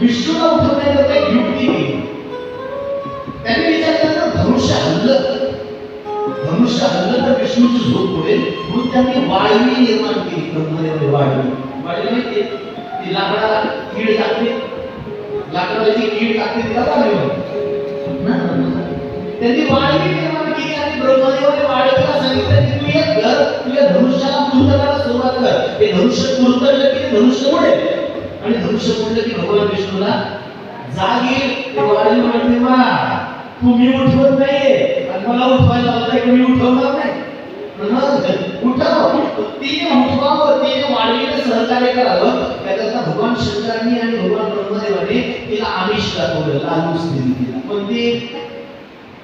विष्णूला उठवण्याकरता एक युक्ती केली. त्यांनी विचार केला तर धनुष्य हल्लं. धनुष्य हल्लं तर विष्णूची झोप होईल म्हणून त्यांनी वाळवी निर्माण केली ब्रह्मदेवाने वाळवी. वाळवी माहिती ती लाकडाला कीड टाकते. लाकडाला जी कीड टाकते तिला वाळवी त्यांनी वाळवी निर्माण केली आणि ब्रह्मदेवाने वाळवीला सांगितलं की तू एक घर तुझ्या धनुष्याला कुरतडायला सुरुवात कर. हे धनुष्य कुरतडलं की धनुष्य उडेल आणि धनुष्य उडलं की भगवान विष्णूला जागी येईल म्हणते मा तुम्ही उठवत नाहीये. आणि मला उठवायला लावताय की मी उठवणार नाही? मग उठाव तिने उठवावं तिने वाढवीने सहकार्य करावं. त्याकरता भगवान शंकरांनी आणि भगवान ब्रह्मदेवाने तिला आमिष दाखवलं लालूच दिली तिला. पण ती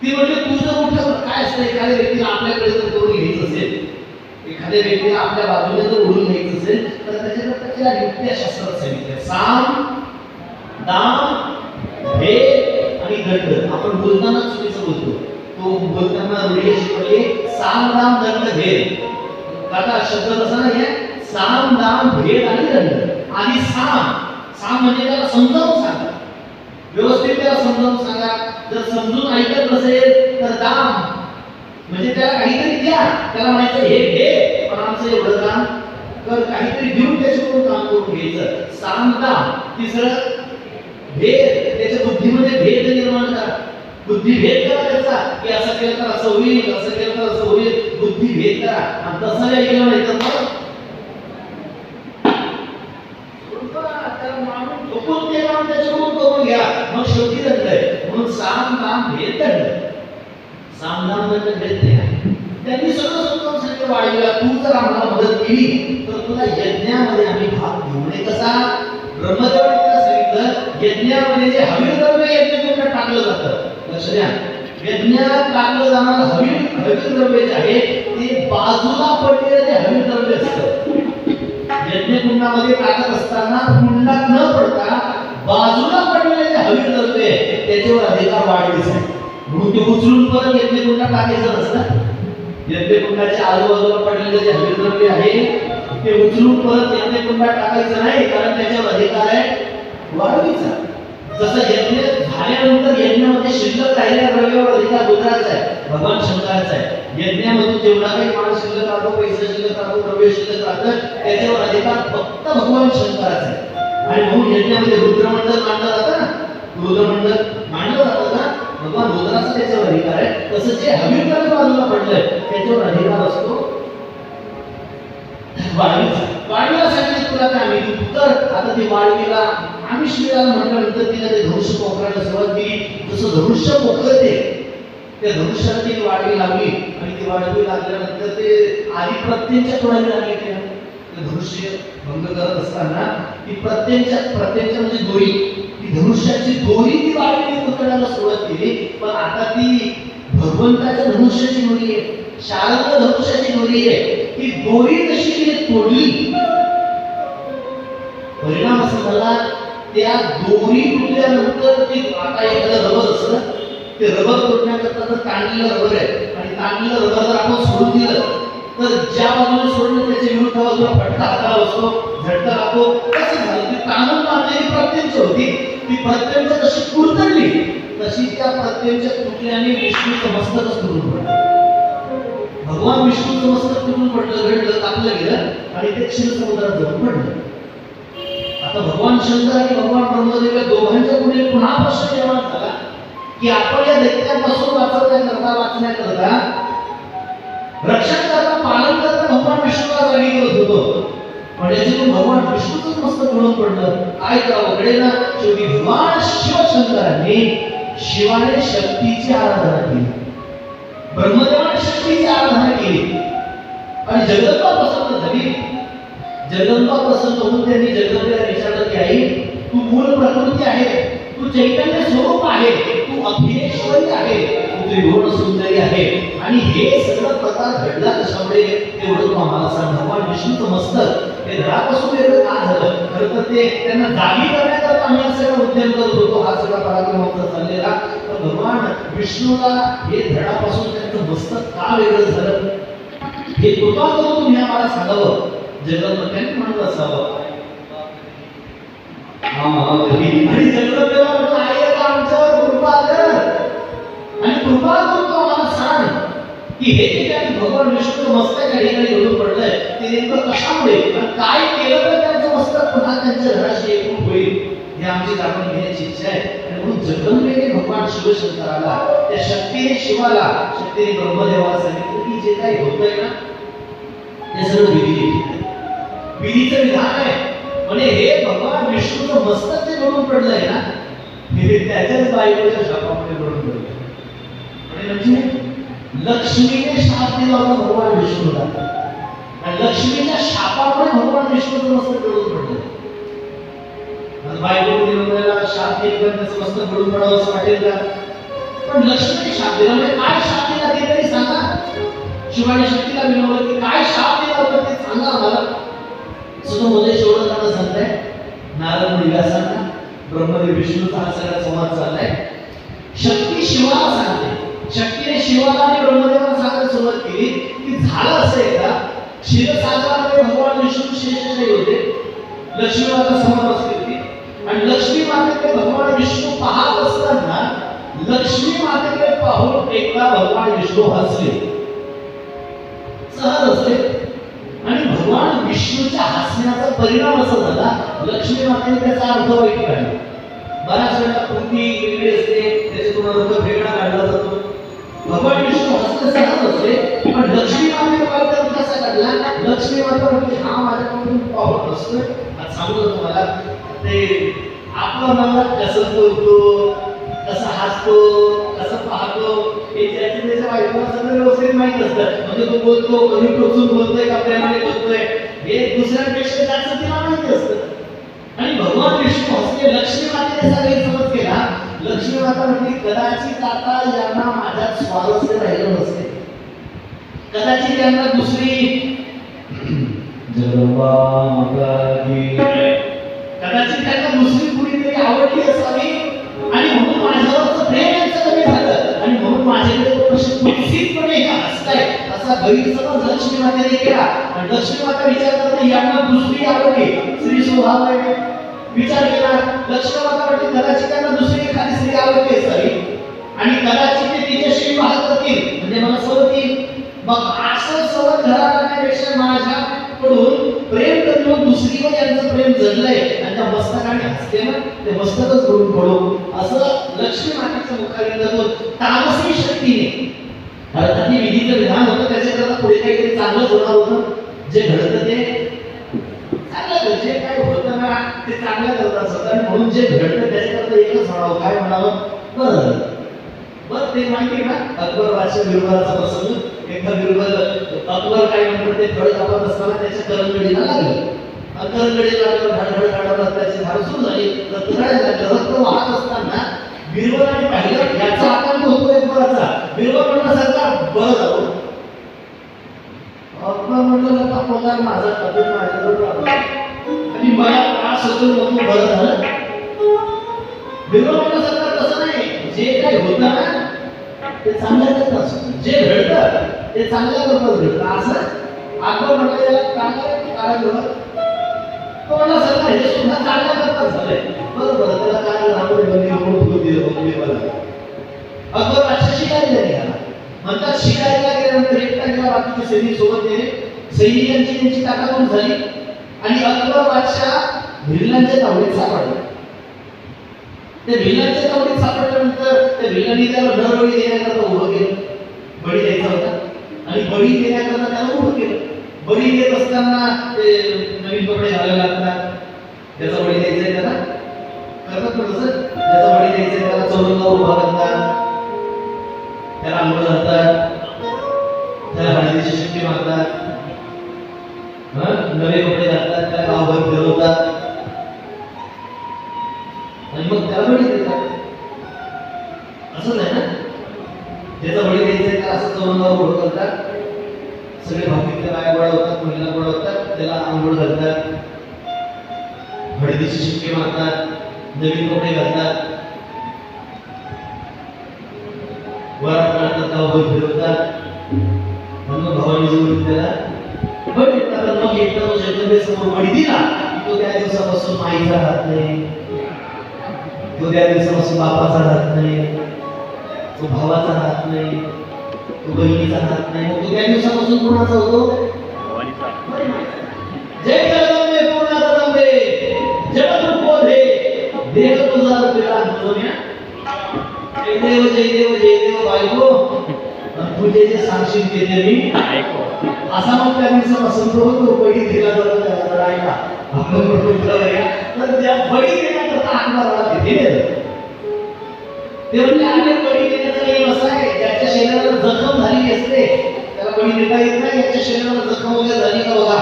ती म्हणजे तुझं जर काय असतं? एखाद्या व्यक्तीला आपल्याकडे जर करून घ्यायचं असेल एखाद्या व्यक्तीला आपल्या बाजूने जर उडून घ्यायचं असेल तर त्याच्याकरता तिला युक्त्या शास्त्रात सांगितल्या साम दाम हे आणि दंड. आपण बोलताना चुकीचं बोलतो. तो बोलताना रूढी शिकवली म्हणजे साम दाम दंड भेद. आता शब्द कसा नाही आहे. साम दाम भेद आणि दंड. आणि साम. साम म्हणजे त्याला समजावून सांगा. व्यवस्थित त्याला समजावून सांगा. जर समजून ऐकत नसेल तर दाम. म्हणजे त्याला काहीतरी द्या. त्याला म्हणायचं हे घे पण आमचं एवढं काम तर काहीतरी घेऊन त्याच्याकडून काम करून घ्यायचं. सांगता तिसरं भेद. त्याच्या बुद्धीमध्ये भेद निर्माण करा. बुद्धी भेद करा त्याचा. की असं केलं तर असं होईल असं केलं तर असं होईल. बुद्धी भेद करा. आणि तसं काही केलं नाही तर मग? त्याच्याकडून करून घ्या. मग शेवटी दंड आहे. म्हणून साम काम भेद दंड सामनामध्ये नाम नाही. आहे. त्यांनी सगळं समजावून सांगितलं वाढीला तू जर आम्हाला मदत केली तर तुला यज्ञामध्ये आम्ही भाग घेऊ म्हणजे कसा? ब्रह्मदेवाने सांगितलं यज्ञामध्ये जे हवीर द्रव्य टाकलं जातं. लक्ष द्या. यज्ञात टाकलं जाणार हवीर हवीरद्रव्य जे आहे ते बाजूला पडलेलं जे हवीर असतं. असतं यज्ञकुंडामध्ये टाकत असताना कुंडात न पडता बाजूला पडलेले जे हवीरद्रव्य आहे त्याच्यावर अधिकार वाढ आहे म्हणून ते उचलून परत यज्ञकुंडात टाकायचं नसतं यज्ञकुंडाच्या आजूबाजूला पडलेले जे हवेद्रव्य आहे ते उचलून परत यज्ञकुंडात टाकायचं नाही कारण त्याच्यावर अधिकार आहे वाढवीचा. जसं यज्ञ झाल्यानंतर यज्ञामध्ये शिल्लक राहिलेल्या द्रव्यावर अधिकार रुद्राचा आहे भगवान शंकराचा आहे. यज्ञामधून जेवढा काही माणूस शिल्लक राहतो पैसा शिल्लक राहतो द्रव्य शिल्लक राहतं त्याच्यावर अधिकार फक्त भगवान शंकराचा आहे. आणि म्हणून यज्ञामध्ये रुद्रमंडळ मांडलं जातं ना. रुद्रमंडळ भगवान रुद्राचा त्याच्यावर अधिकार आहे तसं जे हवीरकडे बाजूला पडलंय त्याच्यावर अधिकार असतो वाढवीचा वाढवीला सांगितलं तुला काय आम्ही तर आता ते वाढवीला आम्ही श्रीराला म्हटल्यानंतर तिला ते धनुष्य पोखरायला सुरुवात केली. जसं धनुष्य पोखरते त्या धनुष्याला ती वाढवी लागली आणि ती वाढवी लागल्यानंतर ते आधी प्रत्येकच्या तोडायला लागले ते धनुष्य भंग करत असताना ती प्रत्येकच्या प्रत्येकच्या म्हणजे दोरी. धनुष्याची दोरी ती वाढवी पुतळ्याला सुरुवात केली पण आता ती भगवंताच्या धनुष्याची दोरी आहे शारद धनुष्याची दोरी आहे. ती दोरी जशी तिने तोडली. परिणाम असा झाला त्या दोरी तुटल्यानंतर ते आता एखादं रबर असत ते रबर तुटण्याकरता तर ताणलेलं रबर आहे. आणि ताणलेलं रबर जर आपण सोडून दिलं तर ज्या बाजूने सोडलं त्याच्या विरुद्ध बाजूला फटका हाताला बसतो झटका लागतो कसं कानून मारलेली प्रत्यंच होती. ती प्रत्यंच जशी कुरतडली तशी त्या प्रत्यंच तुटल्याने विष्णू समस्तच तुटून पडलं भगवान विष्णू समस्त तुटून पडलं घडलं कापलं गेलं आणि ते क्षीर समुद्रात जाऊन पडलं. आता भगवान शंकर आणि भगवान ब्रह्मदेव या दोघांच्या पुढे पुन्हा प्रश्न निर्माण झाला की आपण या दैत्यापासून वाचवण्याकरता वाचण्याकरता रक्षण करता पालन करता भगवान विष्णूला जागी करत होतो. पण भगवान विष्णूच मस्तक म्हणून पडलं. काय करावं कडे ना शेवटी भगवान शिवशंकरांनी शिवाने शक्तीची आराधना केली. ब्रह्मदेवाने शक्तीची आराधना केली. आणि जगदंबा प्रसन्न झाली. जगदंबा प्रसन्न होऊन त्यांनी जगदंबेला विचारलं की आई तू मूल प्रकृती आहे. तू चैतन्य स्वरूप आहे. तू अभिनेश्वरी आहे. तू त्रिभुवन सुंदरी आहे. आणि हे सगळं प्रकार घडला कशामुळे? तेवढं तू आम्हाला सांग. भगवान विष्णूचं मस्तक. ते घरापासून वेगळं का झालं? खरं तर ते त्यांना जागी करण्याकरता आम्ही हा सगळा उद्यम करत होतो. हा सगळा पराक्रम आमचा चाललेला. तर भगवान विष्णूला हे धडापासून त्यांचं मस्तक का वेगळं झालं? हे कृपा करून तुम्ही आम्हाला सांगावं. जगन्नाथांनी म्हणत असावं. आणि जगदंबेला म्हटलं आहे का आमच्यावर कृपा कर. आणि कृपा करून की हे जे काही भगवान विष्णू मस्तक या ठिकाणी घडून पडलंय ते नेमकं कशामुळे? काय केलं तर त्यांचं मस्तक पुन्हा त्यांच्या घराशी एकूण होईल हे आमची जाणून घेण्याची इच्छा आहे. आणि म्हणून जगदंबेने भगवान शिवशंकराला त्या शक्तीने शिवाला शक्तीने ब्रह्मदेवाला सांगितलं की जे काही होतंय ना ते सर्व विधी विधीचं विधान आहे. म्हणजे हे भगवान विष्णूचं मस्तक जे घडून पडलंय ना हे त्याच्याच बायकोच्या शापामध्ये घडून पडलं आणि म्हणजे लक्ष्मीने शाप दिला होता भगवान विष्णूला आणि लक्ष्मीच्या शापामुळे भगवान विष्णूचं मस्तक गळून पडलं. आणि बायको निर्मला शाप दिला त्याचं मस्तक गळून पडावं असं वाटेल का? पण लक्ष्मीने शाप दिला. म्हणजे काय शाप दिला ते तरी सांगा. शिवाने शक्तीला मिळवलं की काय शाप दिला होता ते सांगा आम्हाला. सुद्धा मध्ये शेवटं सांगताय. नारद मुलगा सांगा. ब्रह्मदेव विष्णूचा हा सगळा संवाद चाललाय. शक्ती शिवाला झालं असं एकदा. क्षीरसागरामध्ये भगवान विष्णू शेषशाही होते. लक्ष्मी माता समोर बसली आणि लक्ष्मी मातेकडे भगवान विष्णू पाहत असताना लक्ष्मी मातेकडे पाहून एकदा भगवान विष्णू हसले. सहज असते आणि भगवान विष्णूच्या हसण्याचा परिणाम असा झाला लक्ष्मी मातेने त्याचा अर्थ वाईट काढला बऱ्याच वेळेला कृती वेगळी असते त्याच्यातून अर्थ वेगळा काढला जातो. भगवान विष्णू हसले सहज असते पण लक्ष्मी मातेने कसा काढला लक्ष्मी माता म्हणजे हा माझ्याकडून पाहून असतोय सांगू तुम्हाला ते आपला मला कसं बोलतो कसं हसतो कसं पाहतो हे त्याच्या त्याच्या बायकोला सगळं व्यवस्थित माहीत असतं म्हणजे तो बोलतो कधी टोचून बोलतोय का प्रेमाने बोलतोय हे दुसऱ्यापेक्षा जास्त तिला माहिती असतं. आणि भगवान विष्णू हसते लक्ष्मी मातेने असा कदाचित आता यांना माझ्यात स्वारस्य राहिलं नसते कदाचित यांना दुसरी कदाचित त्यांना दुसरी कुणीतरी आवडली असावी. आणि म्हणून माझ्यावरचं प्रेम यांचं कमी झालं. आणि म्हणून माझ्याकडे तो प्रश्न कुत्सितपणे हे हसताय असा गैरसमज लक्ष्मी मातेने केला. लक्ष्मी माता विचार करते यांना दुसरी आवडली. स्वभाव आहे. विचार केला लक्ष्मी कदाचित त्यांना दुसरी एखादी स्त्री आवडते सरी. आणि कदाचित ते तिच्याशी वाहत होतील म्हणजे मला सोडतील मग असं सवत घरात आणण्यापेक्षा माझ्याकडून प्रेम करून दुसरीवर यांचं प्रेम जडलंय. आणि त्या मस्तकाने हसते ना ते मस्तकच करून पडू. असं लक्ष्मी मातेच्या मुखाने तामसी शक्तीने. अर्थात हे विधीचं विधान होतं त्याच्याकरता पुढे काहीतरी चांगलंच होणार होतं. जे घडतं ते चांगलं जे काय ते चांगलं करत असत आणि म्हणून जे घडलं त्याच्याकरता एकच म्हणावं काय म्हणावं? बरं. बरं ते माहिती ना? अकबर बादशाह बिरबलाचा प्रसंग. एकदा बिरबल अकबर काय म्हणतो ते फळ कापत असताना त्याच्या करंगडीला लागलं. आणि लागलं धडधड काढत रक्ताची धार सुरू झाली. रक्त लागलं रक्त वाहत असताना बिरबलाने पाहिलं याचा आकांत होतो अकबराचा बिरबल म्हणलं सरकार बरं. अकबर म्हणलं आता पगार माझा कधी माझ्याजवळ मला त्रास होतो तू बरं झालं. विरोध म्हणलं सरकार तसं नाही. जे काही होतं ना ते चांगल्या असतं जे घडतं ते चांगल्या घडतं. असं अकबर म्हटलं याला काय कारण घडत सरकार हे सुद्धा झालंय बरोबर त्याला काय रांगोळी बंदी म्हणून दिलं बंदी मला अकबर शिकारीला म्हणतात शिकारीला गेल्यानंतर एकटा गेला बाकीचे सैनिक सोबत गेले. सैनिकांची त्यांची ताटातून झाली. आणि अकबर बादशाह भिल्लांच्या तावडीत सापडला. त्या भिल्लांच्या तावडीत सापडल्यानंतर त्या भिल्लांनी त्याला दरबळी देण्याकरता उभं केलं. बळी द्यायचा होता. आणि बळी देण्याकरता त्याला उभं केलं. बळी देत असताना ते नवीन कपडे घालायला लागतात. त्याचा बळी द्यायचा आहे त्याला. करतात ना त्याचा बळी द्यायचा आहे त्याला चौरंगा उभा करतात. त्याला आंघोळ घालतात. त्याला हळदीची शिट्टी मारतात. नवे कपडे घालतात त्या गावभर फिरवतात? आणि मग त्याला बळी देतात. असंच आहे ना? त्याचा बळी द्यायचा आहे त्याला असं चौरंगावर उभं करतात. सगळे भावनिक बाया गोळा होतात महिला गोळा होतात त्याला आंघोळ घालतात. हळदीचे शिक्के मारतात नवीन कपडे घालतात. वरात काढतात गावभर फिरवतात. म्हणून भावाने जवळ त्याला बळी देतात आणि मग एकदा तो जगदंबे समोर बळी दिला तो त्या दिवसापासून माईचा राहत नाही. तो त्या दिवसापासून बापाचा राहत नाही. तो भावाचा राहत नाही. तो बहिणीचा राहत नाही. मग तो त्या दिवसापासून कोणाचा होतो जय जगदंबे पूर्ण जगदंबे. जगत बोधे देव तुझा तुला जय देव जय देव जय देव बायको. आणि जे सांगशील ते ते मी असा मग त्या दिवसापासून तो तो बळी दिला जातो त्याला लढायला आपण तर त्या बळी देण्याकरता अंगाला ते म्हणजे आम्ही बळी देण्याचा नियम असा आहे. ज्याच्या शरीराला जखम झालेली असते त्याला बळी देता येत नाही. याच्या शरीराला जखम वगैरे झाली का बघा.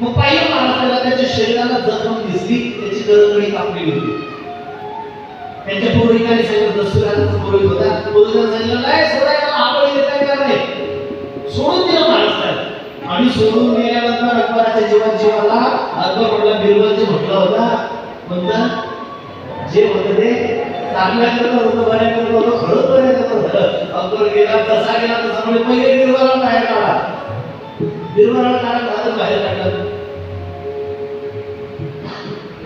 मग पाहिलं महाराष्ट्राला त्याच्या शरीराला जखम दिसली. त्याची गरज कापलेली होती. त्यांच्या पूर्विकांनी सांगितलं दसऱ्याचा पुरोहित होता. पूर्विकांनी सांगितलं नाही सोडायला हा बळी नाही सोडून दिलं महाराष्ट्रात आणि सोडून गेल्यानंतर अकबराच्या जीवन जीवाला अकबर म्हटलं बिरबलचे म्हटलं होता म्हणता जे होतं ते चांगल्या होतं बऱ्या होतं खरंच बऱ्या करत होतं. अकबर गेला तसा गेला तसा म्हणजे पहिले बिरबला बाहेर काढा. बिरबला काढा बाहेर काढलं.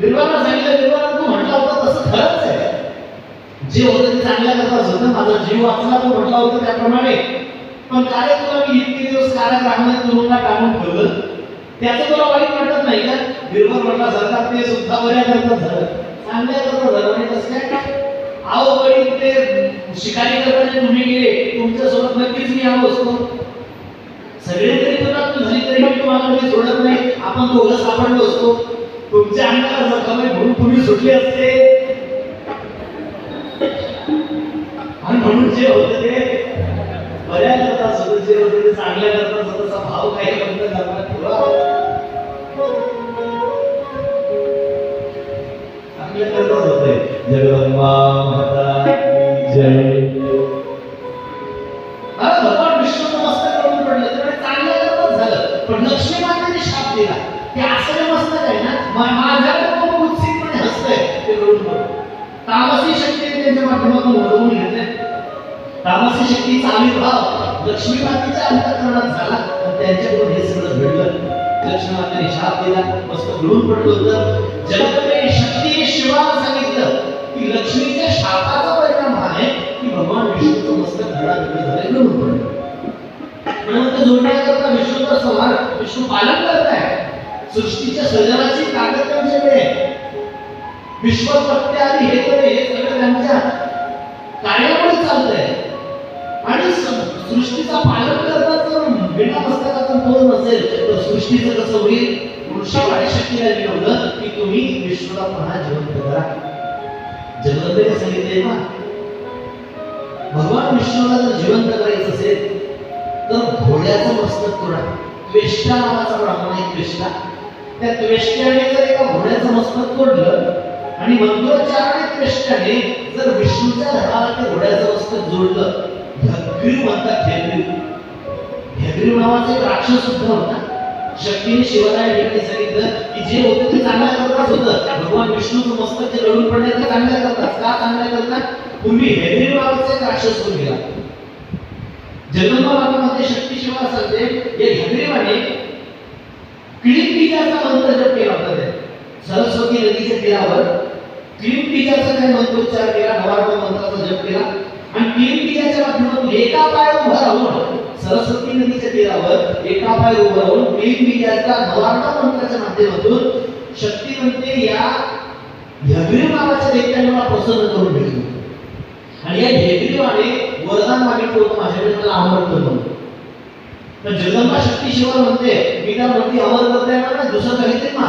बिरबलाला सांगितलं बिरबला तू म्हटला होता तसं खरंच आहे जे होतं ते चांगल्या करताच होतं. माझा जीव वाचला तो म्हटला होता त्याप्रमाणे. पण काय तुला मी इतके दिवस कारागृहामध्ये तुरुंगात टाकून ठेवलं त्याचं तुला वाईट वाटत नाही का? निर्भर म्हटला सरकार ते सुद्धा बऱ्या करतात झालं. चांगल्या करतात झालं. म्हणजे कसं काय आहो बळी ते शिकारी करताना तुम्ही गेले? तुमच्यासोबत नक्कीच मी आलो असतो. सगळे तरी तुला झाली तरी मी तुम्हाला कधी सोडत नाही. आपण दोघं सापडलो असतो. तुमच्या अंगाला जखम आहे म्हणून तुम्ही सुटले असते. जे होतं ते करता ते चांगल्या करता स्वतःचा भाव काही बंद करता ठेवा चांगल्या करताच होते जगदंबा माता जय. करून पडलं. तर चांगलं झालं. पण लक्ष्मी शाप दिला. ते असं मस्त आहे ना? माझ्या खूप उत्सितपणे हसतंय ते करून तामसी शक्ती त्यांच्या माध्यमातून घडवून घेतले तामसी शक्तीचा आविर्भाव लक्ष्मी मातेच्या अंतकरणात झाला. त्यांच्याकडून हे सगळं घडलं. लक्ष्मी मातेने शाप दिला. मस्त घडून पडलं होतं. जगदंबे शक्ती शिवाला सांगितलं की लक्ष्मीच्या शापाचा परिणाम हा आहे की भगवान विष्णूचं मस्तक घडाघडी झालं घडून पडलं. म्हणून जोडण्याकरता विष्णूचा संहार विष्णू पालन करत आहे सृष्टीच्या सजनाची ताकद त्यांच्याकडे आहे. आणि हे तर हे सगळं त्यांच्या कार्यामुळे चालतंय. आहे सृष्टीचा पालन करतात तर बिना मस्तकाचा तोच नसेल तर सृष्टीचं कसं होईल? म्हणून शिवाने शक्तीला विनवलं की तुम्ही विष्णूला पुन्हा जिवंत करा. जगदंबेने सांगितले ना. भगवान विष्णूला जर जिवंत करायचं असेल तर घोड्याचं मस्तक तोडा. त्वेष्टा नावाचा ब्राह्मण आहे त्वेष्टा त्या त्वेष्ट्याने जर एका घोड्याचं मस्तक तोडलं आणि मंत्रोच्चाराने त्वेष्ट्याने जर विष्णूच्या धडाला त्या घोड्याचं मस्तक जोडलं हग्रीव म्हणतात हेग्रीव हेग्रीव नावाचा एक राक्षस सुद्धा होता. शक्तीने शिवाला या सांगितलं की जे होतं ते चांगल्या करताच होतं. भगवान विष्णूचं मस्तक जे रडून पडले ते चांगल्या करतात. का चांगल्या करतात? तुम्ही हेग्रीव नावाचा एक राक्षस होऊन गेला. जगन्मामध्ये शक्ती शिवाय सांगते या हेग्रीवाने क्लीन बीजाचा मंत्र जप केला होता त्या सरस्वती नदीच्या तीरावर क्लीन बीजाचा काय मंत्रोच्चार केला? नवार्थ मंत्राचा जप केला. आणि तीन बीजाच्या माध्यमातून एका पाय उभा राहून सरस्वती नदीच्या तीरावर एका पाय उभा राहून क्लीन बीजाचा नवार्थ मंत्राच्या माध्यमातून शक्ती म्हणते या हग्रीव नावाच्या दैत्याने मला प्रसन्न करून भेटलो आणि या हेग्रीवाने वरदान मागितलं होतं माझ्याकडे मला अमर कर तर जगदंबा शक्ती शिवाय म्हणते मी त्या मूर्ती अमर करता येणार नाही दुसरं काहीतरी ना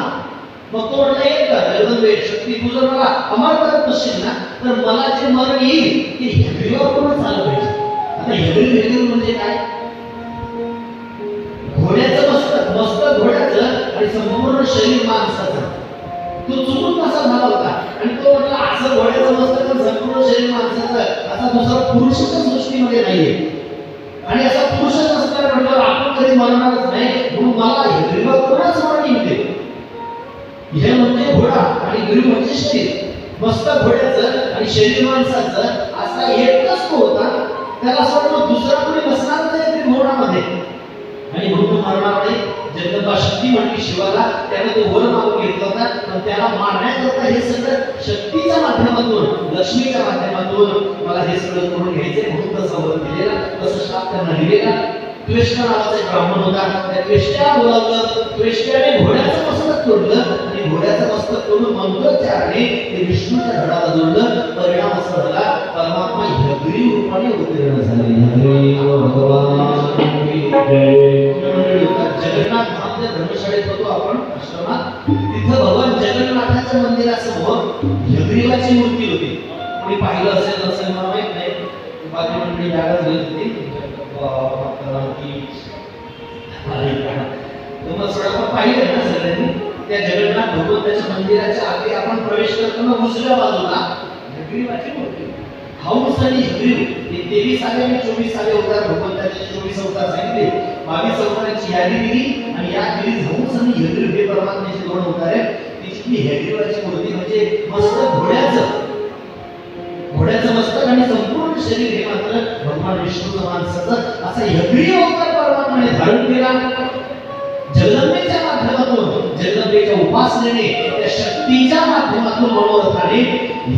मग तो म्हटलं एक शक्ती तू मला अमर करत ना तर मला जे मरण येईल ते हेग्रीवर पूर्ण चालू पाहिजे? आता हेग्रीव वेगळी म्हणजे काय? घोड्याचं मस्तक मस्तक घोड्याचं आणि संपूर्ण शरीर माणसाचं. तो चुकून कसा झाला होता. आणि तो म्हटला असं घोड्याचं मस्तक संपूर्ण शरीर माणसाचं असा दुसरा पुरुषच्या सृष्टीमध्ये नाहीये. आणि असा पुरुषच असल्याने म्हटलं आपण कधी मरणारच नाही. म्हणून मला हे कोणाच मरण येते हे म्हणजे घोडा आणि ग्रीव म्हणजे शरीर मस्त घोड्याचं आणि शरीर माणसाचं असा एकच तो होता. त्याला असं वाटलं दुसरा कोणी नसणारच नाही ते घोडामध्ये. आणि म्हणून मरणामध्ये जगदंबा शक्ती म्हणली शिवाला त्याने तो वर मागून घेतला होता. पण त्याला मारण्याकरता हे सगळं शक्तीच्या माध्यमातून लक्ष्मीच्या माध्यमातून मला हे सगळं करून घ्यायचे. म्हणून तसं वर दिलेला तसं शाप त्यांना दिलेला त्वेष्ट नावाचा एक ब्राह्मण होता. त्या त्वेष्ट्या बोलावलं त्वेष्ट्याने घोड्याचं मस्तक तोडलं घोड्याचं मस्तक करून मंगळचारने ते विष्णूच्या धडाला जोडलं. परिणाम असा झाला परमात्मा हगरी रूपाने उत्तीर्ण झाले. भगवान जगन्नाथ धामच्या धर्मशाळेत होतो आपण आश्रमात. तिथं भगवान जगन्नाथाच्या मंदिरासमोर हगरीवाची मूर्ती होती. कोणी पाहिलं असेल नसेल मला माहीत नाही. बाकी मंडळी जागा झाली होती. पाहिलं ना सगळ्यांनी? त्या जगन्नाथ भगवंताच्या मंदिराच्या आधी आपण प्रवेश करताना उजव्या बाजूला हगरीवाची मूर्ती आणि हगरीव हे तेवीस आले आणि चोवीस आले अवतार भगवंताचे चोवीस अवतार सांगितले. बावीस अवतारांची यादी दिली आणि या दिली हंस आणि हगरीव हे परमात्म्याचे दोन अवतार आहेत. तिची मूर्ती म्हणजे मस्त घोड्याचं. घोड्याचं मस्तक आणि संपूर्ण शरीर हे मात्र भगवान विष्णूचं माणसाचं असा हगरी अवतार परमात्म्याने धारण केला. जगदंबेच्या माध्यमातून उपासनेने त्या शक्तीच्या माध्यमातून मनोरथाने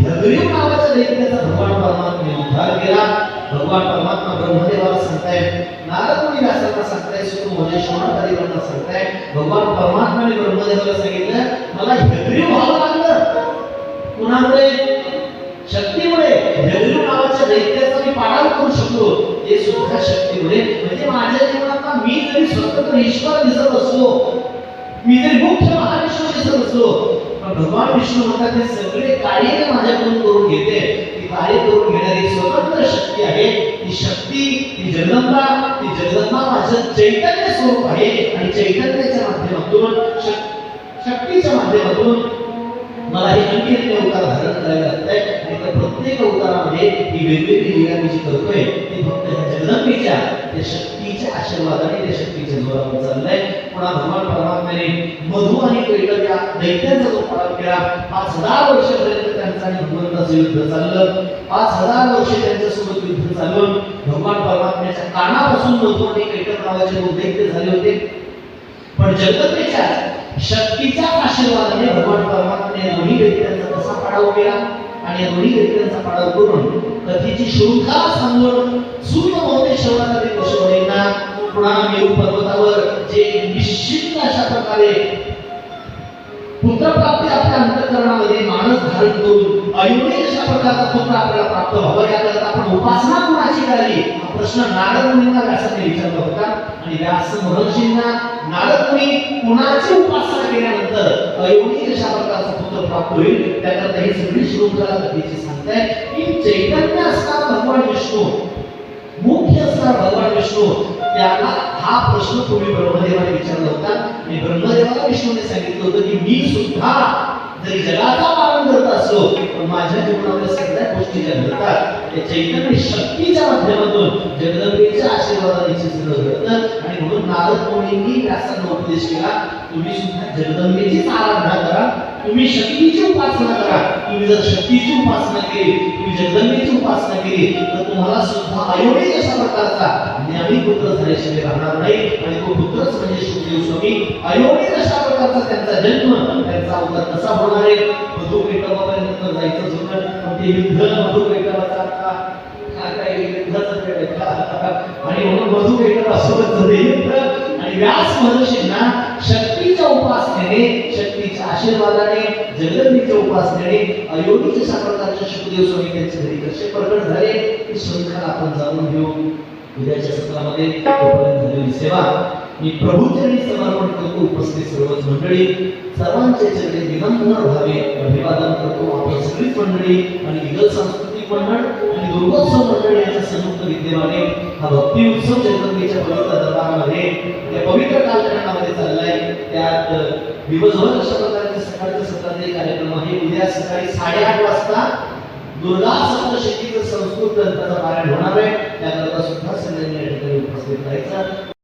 हगरीव नावाच्या दैत्याचा भगवान परमात्म्याने उद्धार केला. भगवान परमात्मा ब्रह्मदेवाला सांगताय नारद मुनी व्यासाला सांगताय सुख म्हणजे शोणकादिकांना सांगताय भगवान परमात्म्याने ब्रह्मदेवाला सांगितलं मला हगरीव व्हावं लागलं. कुणामुळे? शक्तीमुळे. हगरीव नावाच्या दैत्याचा मी पाडाव करू शकलो. हे सुद्धा शक्तीमुळे. म्हणजे माझ्या जीवनात मी जरी स्वतंत्र ईश्वर दिसत असलो मी जरी मुख्य महाविष्णू दिसत असलो पण भगवान विष्णू म्हणतात हे सगळे कार्य माझ्याकडून करून घेते. ती कार्य करून घेणारी स्वतंत्र शक्ती आहे. ती शक्ती ती जगदंबा ती जगदंबा माझं चैतन्य स्वरूप आहे. आणि चैतन्याच्या माध्यमातून शक्तीच्या माध्यमातून मला हे आणखी अवतार धारण करायला लागतंय आणि त्या प्रत्येक अवतारामध्ये ही वेगवेगळी लीला मी जी करतोय. ती फक्त ह्या जगदंबेच्या त्या शक्तीच्या आशीर्वादाने त्या शक्तीच्या जोरावर चाललंय. पुन्हा भगवान परमात्म्याने मधु आणि कैटल या दैत्यांचा जो पराभ केला पाच हजार वर्षापर्यंत त्यांचं आणि भगवंताचं युद्ध चाललं. पाच हजार वर्ष त्यांच्यासोबत युद्ध चालून भगवान परमात्म्याच्या कानापासून मधु आणि कैटल नावाचे दोन दैत्य झाले होते. पण जगतेच्या शक्तीच्या आशीर्वादाने भगवान परमात्म्याने दोन्ही दैत्यांचा कसा पाडाव केला. आणि या दोन्ही दैत्यांचा पाडाव करून कथेची शृंखला सांगून सूर्य मोठे शहरात पशुबळींना पुन्हा मेरू पर्वतावर जे निश्चित अशा प्रकारे पुत्रप्राप्ती आपल्या अंतकरणामध्ये मानस धारण करून अयोग्य अशा प्रकारचा पुत्र आपल्याला प्राप्त व्हावा याकरता आपण उपासना कुणाची करावी? हा प्रश्न नारद मुनींना व्यासाने विचारला होता. आणि व्यास महर्षींना नारद मुनी कुणाची उपासना केल्यानंतर अयोग्य अशा प्रकारचा पुत्र प्राप्त होईल? त्याकरता हे सगळी शृंखला कथेची सांगताय की चैतन्य असतात भगवान विष्णू मुख्य असतात भगवान विष्णू. त्याला हा प्रश्न तुम्ही ब्रह्मदेवाने विचारला होता. आणि ब्रह्मदेवाला विष्णूने सांगितलं होतं की मी सुद्धा जरी जगाचा पालन करत असलो पण माझ्या जीवनातल्या सगळ्या गोष्टी ज्या घडतात त्या चैतन्य शक्तीच्या माध्यमातून जगदंबेच्या आशीर्वादाने हे सगळं घडतं आणि म्हणून नारद मुनींनी व्यासांना उपदेश केला तुम्ही सुद्धा जगदंबेचीच आराधना करा. तुम्ही शक्तीची उपासना करा. तुम्ही जर शक्तीची उपासना केली तुम्ही जगदंबेची उपासना केली तर तुम्हाला सुद्धा अयोनिक अशा प्रकारचा ज्ञानी पुत्र झाल्याशिवाय राहणार नाही. आणि तो पुत्रच म्हणजे सुखदेव स्वामी. अयोनिक अशा प्रकारचा त्यांचा जन्म त्यांचा अवतार कसा होणार आहे? मधु कैटवापर्यंत जायचं होतं पण ते युद्ध मधु कैटवाचा काय युद्धाचा आणि म्हणून मधु कैटवासोबत झाले आणि व्यास महर्षींना शक्तीच्या उपासनेने शक्तीच्या आशीर्वादाने जगदंबीच्या उपासनेने अयोनिक अशा प्रकारचे स्वामी त्यांचे घरी कसे प्रकट झाले ही शृंखला आपण जाणून घेऊ. उद्याच्या सत्रामध्ये झालेली सेवा. मी प्रभूचरणी समर्पण करतो उपस्थित सर्वच मंडळी. सर्वांचे चरणे विनम्र व्हावे. अभिवादन करतो आपण सगळीच मंडळी आणि इगल सांस्कृतिक मंडळ. दुर्गोत्सव मंडळ यांच्या संयुक्त विद्यमाने हा भक्ती उत्सव जगदंबेच्या पवित्र दरबारामध्ये त्या पवित्र कालखंडामध्ये चाललाय. त्यात दिवसभर अशा प्रकारचे सकाळचे सत्राचे कार्यक्रम आहे. उद्या सकाळी साडेआठ वाजता दुर्गा सप्तशतीचं संस्कृत ग्रंथाचं पारायण होणार आहे. त्याकरता सुद्धा सगळ्यांनी या ठिकाणी उपस्थित राहायचं.